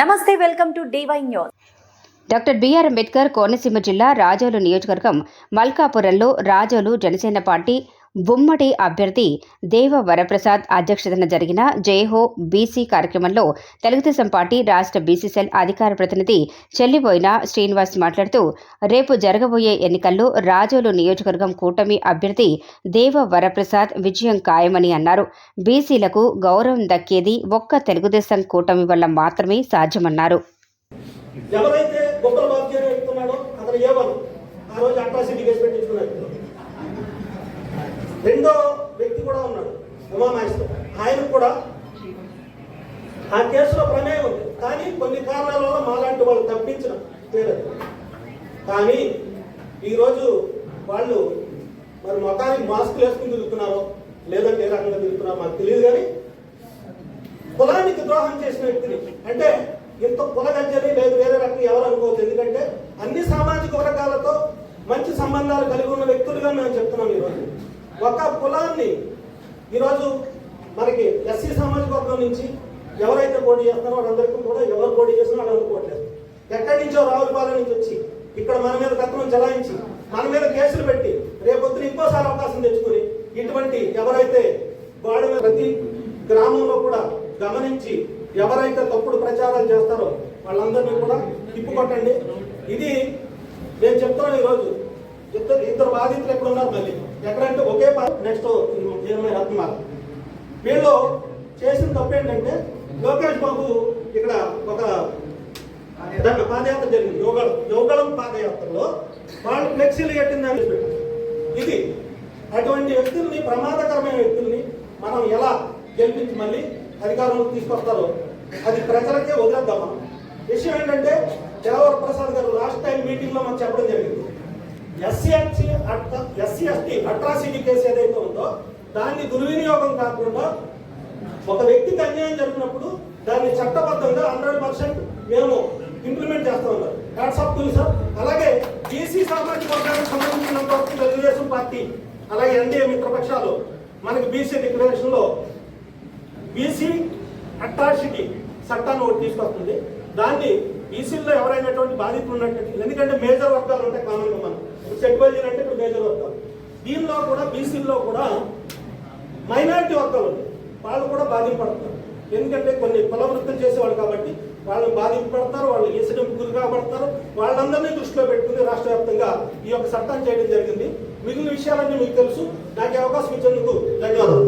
నమస్తే welcome to DY News. Doctor BR Ambedkar Konaseema జిల్లా రాజోలు నియోజకవర్గం మల్కాపురంలో రాజోలు జనసేన పార్టీ గుమ్మడి అభ్యర్థి దేవ వరప్రసాద్ అధ్యక్షతన జరిగిన జయహో బీసీ కార్యక్రమంలో తెలుగుదేశం పార్టీ రాష్ట్ర బీసీ సెల్ అధికార ప్రతినిధి చెల్లిబోయిన శ్రీనివాస్ మాట్లాడుతూ రేపు జరగబోయే ఎన్నికల్లో రాజోలు నియోజకవర్గం కూటమి అభ్యర్థి దేవ వరప్రసాద్ విజయం ఖాయమని అన్నారు. బీసీలకు గౌరవం దక్కేది ఒక్క తెలుగుదేశం కూటమి వల్ల మాత్రమే సాధ్యమన్నారు. ఎవరైతే గొప్పల బాధ్యత అతను ఆ రోజు అట్రాసిటీ కేసు పెట్టించుకున్నాడు. రెండో వ్యక్తి కూడా ఉన్నాడు ఉమామహేశ్వర్ ఆయన కూడా ఆ కేసులో ప్రమేయం ఉంది. కానీ కొన్ని కారణాల వల్ల మాలాంటి వాళ్ళు తప్పించిన పేరు కానీ ఈరోజు వాళ్ళు మరి మొఖానికి మాస్కులు వేసుకుని తిరుగుతున్నారో లేదంటే ఏ రకంగా తిరుగుతున్నారో మాకు తెలియదు కానీ కులానికి ద్రోహం చేసిన వ్యక్తిని. అంటే ఇంత కులగంజని లేదు వేరే రకం ఎవరు అనుకోవద్దు. ఎందుకంటే అన్ని సామాజిక వర్గాలతో మంచి సంబంధాలు కలిగి ఉన్న వ్యక్తులుగా మేము చెప్తున్నాం ఈరోజు. ఒక కులాన్ని ఈరోజు మనకి ఎస్సీ సామాజిక వర్గం నుంచి ఎవరైతే పోటీ చేస్తారో వాళ్ళందరికీ కూడా ఎవరు పోటీ చేసినా వాళ్ళు అనుకోవట్లేదు. ఎక్కడి నుంచో రావులపాలెం నుంచి వచ్చి ఇక్కడ మన మీద తత్వం చలాయించి మన మీద కేసులు పెట్టి రేపొద్దున ఇంకోసారి అవకాశం తెచ్చుకుని ఇటువంటి ఎవరైతే వాడి మీద ప్రతి గ్రామంలో కూడా గమనించి ఎవరైతే తప్పుడు ప్రచారాలు చేస్తారో వాళ్ళందరినీ కూడా తిప్పుకొట్టండి. ఇది నేను చెప్తున్నాను ఈరోజు. ఇద్దరు ఇద్దరు బాధితులు ఎక్కడ ఉన్నారు మళ్ళీ? ఎక్కడంటే ఒకే నెక్స్ట్ నిర్మయ రత్నాలు వీళ్ళు చేసిన తప్పు ఏంటంటే లోకేష్ బాబు ఇక్కడ ఒక దాని పాదయాత్ర జరిగింది. యోగళం యోగళం పాదయాత్రలో వాళ్ళు ఫ్లెక్సీలు కట్టిందని పెట్టారు ఇది అటువంటి వ్యక్తుల్ని ప్రమాదకరమైన వ్యక్తుల్ని మనం ఎలా గెలిపించి మళ్ళీ అధికారంలోకి తీసుకొస్తారో అది ప్రజలకే వదిలేద్దాం మనం. విషయం ఏంటంటే దేవర ప్రసాద్ గారు లాస్ట్ టైం మీటింగ్లో మనం చెప్పడం జరిగింది. SC ST SC ST atrocity case ఏదైతే ఉందో దాన్ని దుర్వినియోగం కాకుండా ఒక వ్యక్తికి అన్యాయం జరిగినప్పుడు దాన్ని చట్టబద్ధంగా హండ్రెడ్ పర్సెంట్ మేము ఇంప్లిమెంట్ చేస్తా ఉన్నారు వాట్సాప్ టు సార్ అలాగే బీసీ సామాజిక వర్గానికి సంబంధించినంత వరకు తెలుగుదేశం పార్టీ అలాగే ఎన్డీఏ మిత్రపక్షాలు మనకి బీసీ డిక్లరేషన్లో బీసీ అట్రాసిటీ చట్టాన్ని ఒకటి తీసుకొస్తుంది. దాన్ని బీసీలో ఎవరైనటువంటి బాధితులు ఉన్నట్టు ఎందుకంటే మేజర్ వర్గాలు ఉంటాయి కామన్గా మనం. సెట్వైజర్ అంటే ఇప్పుడు మేజర్ వర్గాలు. దీనిలో కూడా బీసీల్లో కూడా మైనారిటీ వర్గాలు ఉన్నాయి. వాళ్ళు కూడా బాధింపడతారు ఎందుకంటే కొన్ని కుల వృత్తులు చేసేవాళ్ళు కాబట్టి వాళ్ళు బాధింపడతారు వాళ్ళు ఇన్సిడెంట్ గురి కాబడతారు. వాళ్ళందరినీ దృష్టిలో పెట్టుకుని రాష్ట్ర వ్యాప్తంగా ఈ యొక్క చట్టాన్ని చేయడం జరిగింది. మిగిలిన విషయాలన్నీ మీకు తెలుసు. నాకు అవకాశం ఇచ్చేందుకు ధన్యవాదాలు.